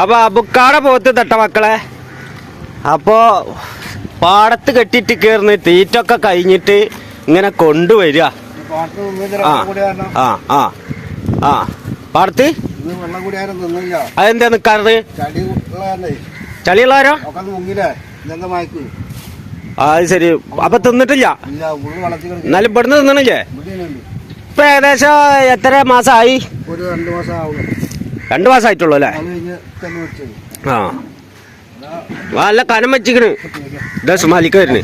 അപ്പൊ അബുക്കാടെ പോത്ത് തട്ട മക്കളെ. അപ്പോൾ പാടത്ത് കെട്ടിട്ട് കയറുന്ന തീറ്റൊക്കെ കഴിഞ്ഞിട്ട് ഇങ്ങനെ കൊണ്ടുവരിക. ആ ആ ആ ആ. പാടത്ത്? അതെന്താ ഉള്ള ചളിയുള്ളവരോ അത് ശരി. അപ്പൊ തിന്നിട്ടില്ല? എന്നാലും ഇവിടുന്ന് തിന്നണില്ലേ? ഇപ്പൊ ഏകദേശം എത്ര മാസമായി ഒരു രണ്ട് മാസം ആവുള്ളൂ രണ്ടു മാസമായിട്ടുള്ളൂ അല്ലേ? ആ. നല്ല കനം വെച്ചിക്കണ് ഇതാ സുമാലിക്ക് വരുന്നു.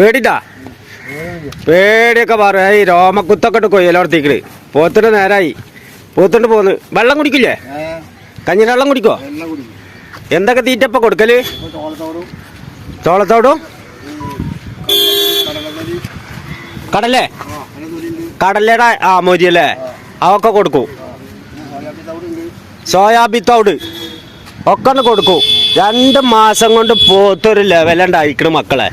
പേടിട്ടാ? പേടിയൊക്കെ പറയാ ഈ രോമക്കുത്തൊക്കെ ഇട്ട് കൊയ്യലോർത്തിക്കണ് പോത്തിട്ട് നേരായി. പോത്തിട്ട് പോന്ന്. വെള്ളം കുടിക്കില്ലേ? കഞ്ഞിന് വെള്ളം കുടിക്കോ? എന്തൊക്കെ തീറ്റപ്പ കൊടുക്കൽ? ചോളത്തോടും? കടലേ? കടലയുടെ ആ മോരിയല്ലേ അതൊക്കെ കൊടുക്കും. സോയാബി തൗട്. ഒക്കെ ഒന്ന് കൊടുക്കും. രണ്ട് മാസം കൊണ്ട് പോത്തൊരു ലെവലുണ്ടായിക്കണ് മക്കളെ.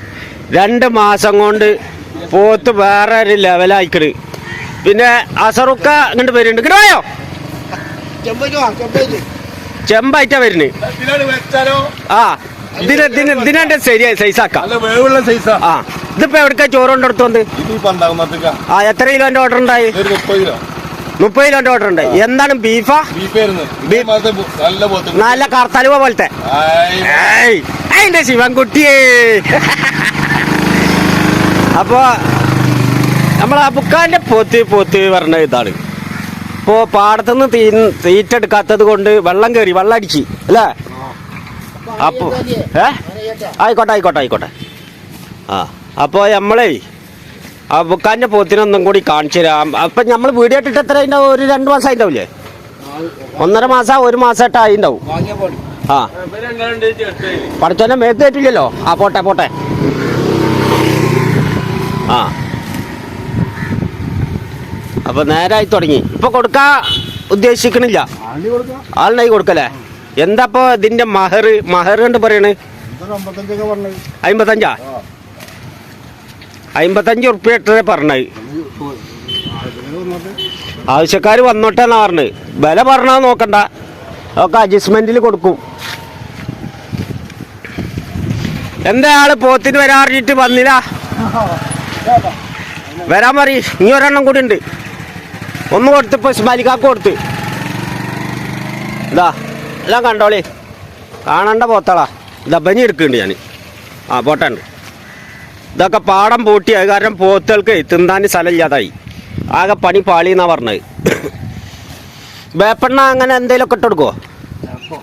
രണ്ട് മാസം കൊണ്ട് പോത്ത് വേറെ ഒരു ലെവലായിക്കണ് പിന്നെ അസറുക്ക ഇങ്ങോട്ട് വരുന്നുണ്ട് ഇങ്ങോട്ട് പോയോ ചെമ്പേക്ക് ചെമ്പായിട്ടാ വരുന്നത് ആ ഇതിന് ശരിയായി സൈസാക്കാം? ആ ഇതിപ്പോ എവിടേക്കാ ചോറുണ്ട് ഇപ്പൊ ഉണ്ടാകുന്നതൊക്കെ ആ എത്ര കിലോന്റെ ഓർഡർ ഉണ്ടായി? മുപ്പത് കിലോ. മുപ്പത് കിലോന്റെ ഓർഡർ ഉണ്ട് എന്താണ് ബീഫാ? നല്ല കർത്തലുവ പോലത്തെ. അതിന്റെ ശിവൻകുട്ടിയേ. അപ്പോ നമ്മളെ അബുക്കാന്റെ പോത്ത് പോത്ത് പറഞ്ഞ ഇതാണ്. ഇപ്പോ പാടത്തുനിന്ന് തീ തീറ്റെടുക്കാത്തത് കൊണ്ട് വെള്ളം കയറി വെള്ളം അടിച്ച് അല്ലേ? അപ്പോ ഏ? ആയിക്കോട്ടെ ആയിക്കോട്ടെ ആയിക്കോട്ടെ. ആ അപ്പോൾ നമ്മളേ അബുക്കാന്റെ പോത്തിനൊന്നും കൂടി കാണിച്ചു തരാം. അപ്പൊ നമ്മൾ വീഡിയോ ഇട്ടിട്ട് എത്ര ഉണ്ടാവും ഒരു രണ്ട് മാസം ആയിട്ടുണ്ടാവില്ലേ ഒന്നര മാസം ഒരു മാസമായിട്ട് ആയിണ്ടാവും. ആ. പഠിച്ചോനെ മേത്ത് പറ്റില്ലല്ലോ ആ പോട്ടെ പോട്ടെ. ആ. അപ്പൊ നേരായി തുടങ്ങി. ഇപ്പൊ കൊടുക്കാ ഉദ്ദേശിക്കണില്ല. ആളിനായി കൊടുക്കല്ലേ? എന്താപ്പോ ഇതിന്റെ മഹർ? മഹർ കണ്ട് പറയണ്. അമ്പത്തഞ്ചാ അമ്പത്തഞ്ച് ഉറുപ്പ്യ ഇട്ടേ പറഞ്ഞത്. ആവശ്യക്കാർ വന്നോട്ടെന്നാ പറഞ്ഞത്. വില പറഞ്ഞാ നോക്കണ്ട. ഒക്കെ അഡ്ജസ്റ്റ്മെന്റിൽ കൊടുക്കും. എന്താ ആൾ പോത്തിന് വരാറിഞ്ഞിട്ട് വന്നില്ല? വരാൻ പറ ഇനി ഒരെണ്ണം കൂടി ഉണ്ട്. ഒന്ന് കൊടുത്ത് ഇപ്പൊ സ്മാലിക്കാക്ക് കൊടുത്ത്. ഇതാ. എല്ലാം കണ്ടോളി. കാണണ്ട പോത്തളാ. ബനി എടുക്കുന്നുണ്ട് ഞാൻ ആ പോട്ടുണ്ട് ഇതൊക്കെ പാടം പൂട്ടി അത് കാരണം പോത്തുകൾക്ക് തിന്താൻ സ്ഥലമില്ലാതായി ആകെ പണി പാളി എന്നാ പറഞ്ഞത്. വേപ്പെണ്ണ അങ്ങനെ എന്തെങ്കിലുമൊക്കെ ഇട്ട് കൊടുക്കുമോ അപ്പോൾ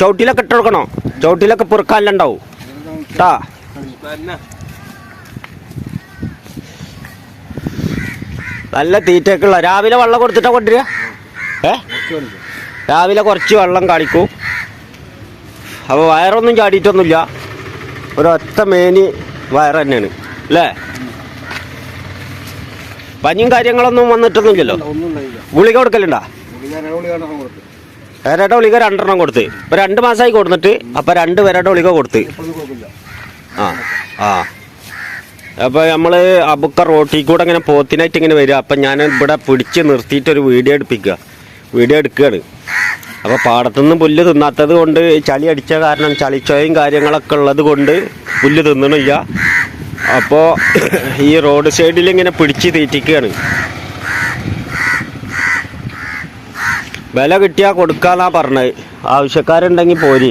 ചവിട്ടിലൊക്കെ ഇട്ട് കൊടുക്കണോ? ചവിട്ടിലൊക്കെ പൊറുക്കാനുണ്ടാവും കേട്ടാ നല്ല തീറ്റയൊക്കെയുള്ള രാവിലെ വെള്ളം കൊടുത്തിട്ടാ കൊണ്ടുവരിക? ഏ? രാവിലെ കുറച്ച് വെള്ളം കാണിക്കും. അപ്പോൾ വയറൊന്നും ചാടിയിട്ടൊന്നുമില്ല. ഒരൊറ്റ മേനി വയർ തന്നെയാണ് അല്ലേ? പനിയും കാര്യങ്ങളൊന്നും വന്നിട്ടൊന്നുമില്ലല്ലോ? ഗുളിക കൊടുക്കലുണ്ടാ? പേരയുടെ ഗുളിക രണ്ടെണ്ണം കൊടുത്ത്. ഇപ്പൊ രണ്ട് മാസമായി കൊടുത്തിട്ട് അപ്പൊ രണ്ട് പേരുടെ ഗുളിക കൊടുത്ത്. ആ ആ. അപ്പൊ നമ്മൾ അബുക്ക റോട്ടിൽ കൂടെ ഇങ്ങനെ പോത്തിനായിട്ട് ഇങ്ങനെ വരിക. അപ്പൊ ഞാൻ ഇവിടെ പിടിച്ച് നിർത്തിയിട്ട് ഒരു വീഡിയോ എടുപ്പിക്കുക. വീഡിയോ എടുക്കുകയാണ് അപ്പൊ പാടത്തുനിന്ന് പുല്ല് തിന്നാത്തത് കൊണ്ട് ചളി അടിച്ച കാരണം ചളിച്ചോയും കാര്യങ്ങളൊക്കെ ഉള്ളത് കൊണ്ട് പുല്ല് തിന്നണില്ല. അപ്പോൾ ഈ റോഡ് സൈഡിൽ ഇങ്ങനെ പിടിച്ച് തീറ്റിക്കുകയാണ് വില കിട്ടിയാൽ കൊടുക്കാന്നാ പറഞ്ഞത്. ആവശ്യക്കാരുണ്ടെങ്കിൽ പോരി.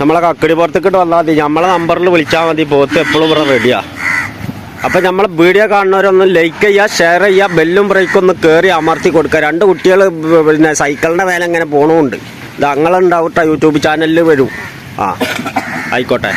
നമ്മളെ കക്കടി പുറത്തേക്കിട്ട് വന്നാൽ മതി. നമ്മളെ നമ്പറിൽ വിളിച്ചാൽ മതി. പോത്ത് എപ്പോഴും ഇവിടെ റെഡിയാ അപ്പം നമ്മളെ വീഡിയോ കാണുന്നവരൊന്ന് ലൈക്ക് ചെയ്യുക ഷെയർ ചെയ്യുക ബെല്ലും ബ്രേക്കും ഒന്ന് കയറി അമർത്തി കൊടുക്കുക. രണ്ട് കുട്ടികൾ പിന്നെ സൈക്കിളിന്റെ മേലെ ഇങ്ങനെ പോണുണ്ട് ഇത് അങ്ങളുണ്ടാവട്ടെ യൂട്യൂബ് ചാനലിൽ വരും. ആ ആയിക്കോട്ടെ.